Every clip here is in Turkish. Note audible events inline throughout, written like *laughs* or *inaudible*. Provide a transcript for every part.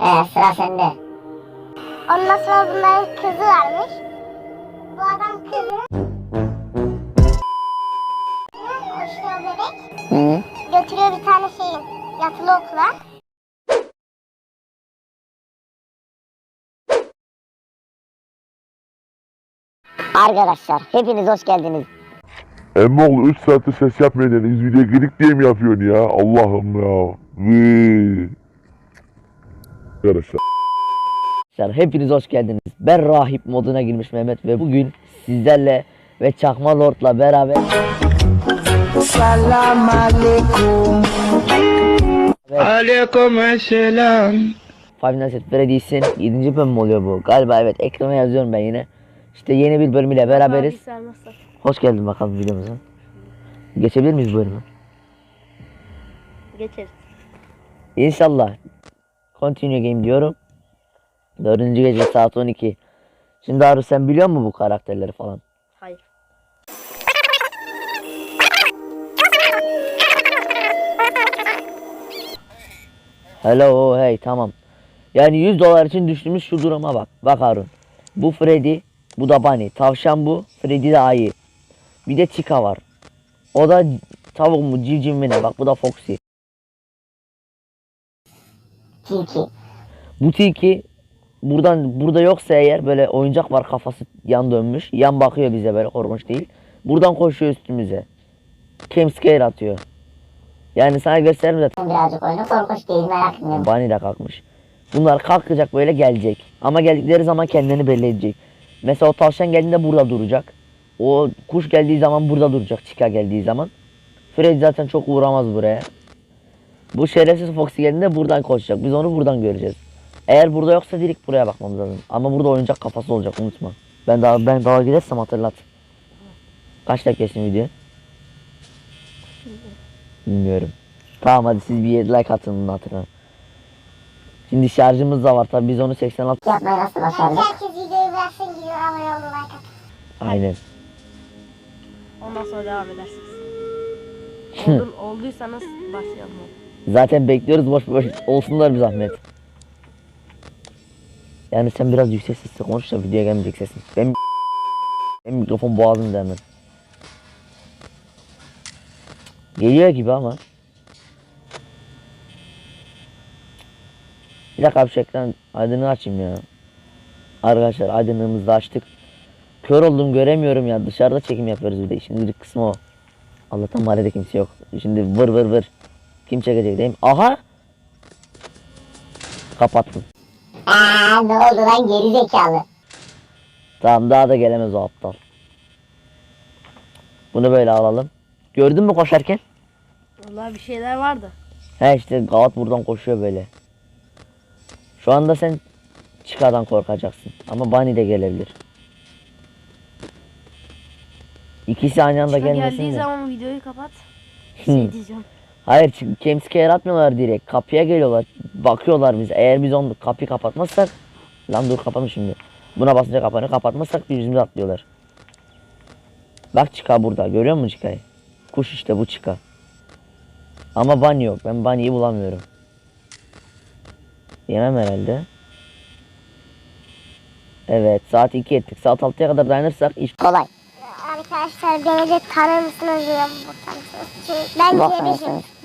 Ee sıra sende. Ondan sonra bunların kızı varmış. Bu adam kızı. O bebek. Hı. Götürüyor bir tane şeyin yatılı okula. Arkadaşlar hepiniz hoş geldiniz. Emmoğlu 3 saattir ses yapmayın dediniz. Videoya girdik diye mi yapıyorsun ya? Allah'ım ya. Vıy. Arkadaşlar. Arkadaşlar hepiniz hoş geldiniz. Ben rahip moduna girmiş Mehmet ve bugün sizlerle ve Çakma Lord'la beraber Salam alaikum. Aleyküm selam. Five Nights at Freddy's'in 7. bölüm oluyor bu. Galiba evet ekrana yazıyorum ben yine. İşte yeni bir bölümüyle beraberiz. Hoş geldin bakalım videomuza. Geçebilir miyiz bu bölümü? Geçeriz. İnşallah. Continue game diyorum. Dördüncü gece saat 12. Şimdi Arı sen biliyor musun bu karakterleri falan? Hayır. Hello hey tamam. Yani 100 dolar için düştüğümüz şu duruma bak. Bak Harun. Bu Freddy, bu da Bunny. Tavşan bu, Freddy de ayı. Bir de Chica var. O da tavuk mu, civciv mi ne? Bak bu da Foxy. Tilki. Bu tilki buradan burada yoksa eğer böyle oyuncak var kafası yan dönmüş. Yan bakıyor bize böyle korkunç değil. Buradan koşuyor üstümüze. Cam scare atıyor. Yani sana gösteririm zaten. Birazcık oyunu korkunç değil merak etmeyin. Bunny de kalkmış. Bunlar kalkacak böyle gelecek. Ama geldikleri zaman kendini belli edecek. Mesela o tavşan geldiğinde burada duracak. O kuş geldiği zaman burada duracak. Chica geldiği zaman. Freddy zaten çok uğramaz buraya. Bu şerefsiz Foxy geldiğinde buradan koşacak. Biz onu buradan göreceğiz. Eğer burada yoksa direkt buraya bakmamız lazım. Ama burada oyuncak kafası olacak unutma. Ben daha ben daha gidersem hatırlat. Kaç dakikasın video? Bilmiyorum. Tamam hadi siz bir like atın bunun hatırına. Şimdi şarjımız da var tabi biz onu 86 Yapmayı nasıl başardık? Herkes videoyu beğensin gidiyor abone olun like atın. aynen. Ondan sonra devam edersiniz. *laughs* Oldun, olduysanız başlayalım. Zaten bekliyoruz boş boş olsunlar bir zahmet. Yani sen biraz yüksek sesle konuş da videoya gelmeyecek sesin. Ben benim mikrofon boğazımda hemen. Geliyor gibi ama. Bir dakika bir şu ekran açayım ya. Arkadaşlar aydınlığımızı da açtık. Kör oldum göremiyorum ya dışarıda çekim yapıyoruz bir de bir kısmı o. Allah'tan mahallede kimse yok. Şimdi vır vır vır. Kim çekecek değil mi? Aha! Kapattım. Aa ne oldu lan geri zekalı. Tamam daha da gelemez o aptal. Bunu böyle alalım. Gördün mü koşarken? Vallahi bir şeyler vardı. He işte Gavat buradan koşuyor böyle. Şu anda sen Chica'dan korkacaksın. Ama Bunny de gelebilir. İkisi aynı anda Çıka gelmesin geldiği de. zaman videoyu kapat. Şey diyeceğim. Hayır çünkü Kemske'ye yaratmıyorlar direkt. Kapıya geliyorlar. Bakıyorlar biz. Eğer biz onu kapıyı kapatmazsak. Lan dur kapanır şimdi. Buna basınca kapanıyor. Kapatmazsak yüzümüze atlıyorlar. Bak Chica burada. Görüyor musun Chica'yı? Kuş işte bu Chica. Ama Bunny yok. Ben Bunny'yi bulamıyorum. Yemem herhalde. Evet saat 2 ettik. Saat 6'ya kadar dayanırsak iş Kolay. Arkadaşlar beni de tanır mısınız diye tanısınız. Çünkü Ben Bak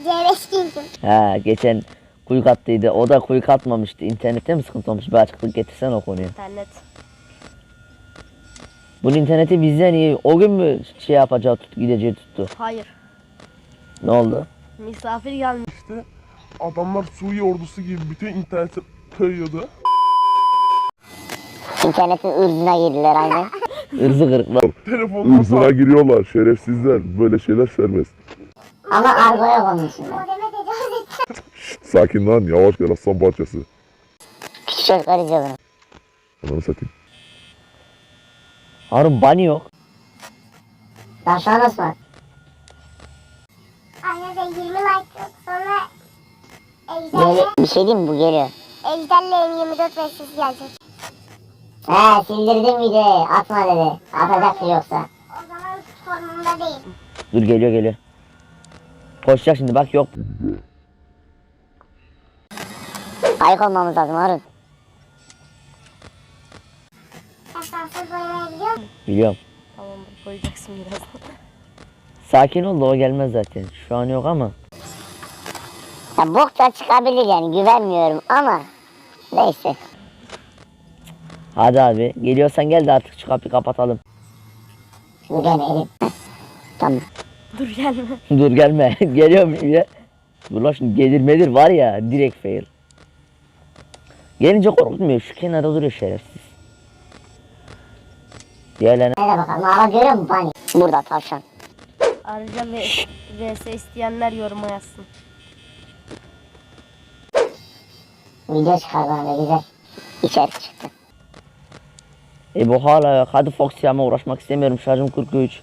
C5'im. tanırsınız. C5 değilim. He geçen kuyu kattıydı. O da kuyu katmamıştı. İnternette mi sıkıntı olmuş? Bir açıklık getirsen o konuya. İnternet. Bunun interneti bizden iyi. O gün mü şey yapacağı tuttu, gideceği tuttu? Hayır. Ne oldu? Misafir gelmiş. Adamlar Suriye ordusu gibi bütün interneti kayıyordu. İnternetin ırzına girdiler aynen. *laughs* Irzı kırıklar. Telefonla Irzına giriyorlar şerefsizler. Böyle şeyler serbest. Ama argo yok onun içinde. Modeme tecavüz etti. Şşt, sakin lan yavaş gel aslan parçası. Küçük çocuklar izliyor bunu. Ananı satayım. Harun Bunny yok. Tavşan Osman. Arkadaşlar 20 like sonra Geri, Ejder'le bir şey diyeyim mi bu geliyor. Ejder'le 24 ve siz gelecek. He sildirdim videoyu atma dedi. Atacaktı yoksa. O zaman formumda değil. Dur geliyor geliyor. Koşacak şimdi bak yok. Ayık olmamız lazım Harun. Gidiyor musun? Biliyorum. Tamamdır koyacaksın biraz. Sakin ol da o gelmez zaten. Şu an yok ama. Ya bok da çıkabilir yani güvenmiyorum ama. Neyse. Hadi abi. Geliyorsan gel de artık şu kapıyı kapatalım. Güvenelim. *laughs* Tamam. Dur gelme. Dur gelme. *laughs* Geliyor muyum ya? Dur lan şimdi gelir var ya direkt fail. Gelince korkutmuyor. Şu kenarda duruyor şerefsiz. Diğerlerine Hadi bakalım. Hava görüyor musun Bani? Burada tavşan. Ayrıca VS isteyenler yoruma yazsın. Video çıkar bana güzel. İçeri çıktı. E bu hala yok. Hadi Fox ama uğraşmak istemiyorum. Şarjım 43.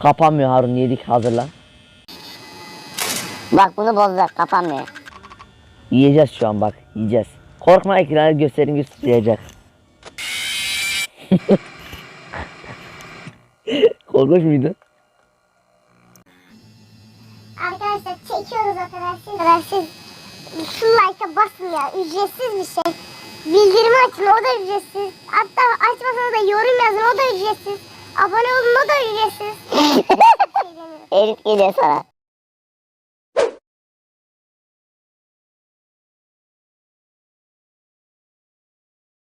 Kapanmıyor Harun yedik hazırlan. Bak bunu bozdular kapanmıyor. Yiyeceğiz şu an bak yiyeceğiz. Korkma ekranı gösterin gösterecek. *laughs* Korkunç muydu? Arkadaşlar çekiyoruz o kadar siz. kadar siz şu like'a basın ya ücretsiz bir şey. Bildirimi açın o da ücretsiz. Hatta açmasanız da yorum yazın o da ücretsiz. Abone olun o da ücretsiz. Erit geliyor sana.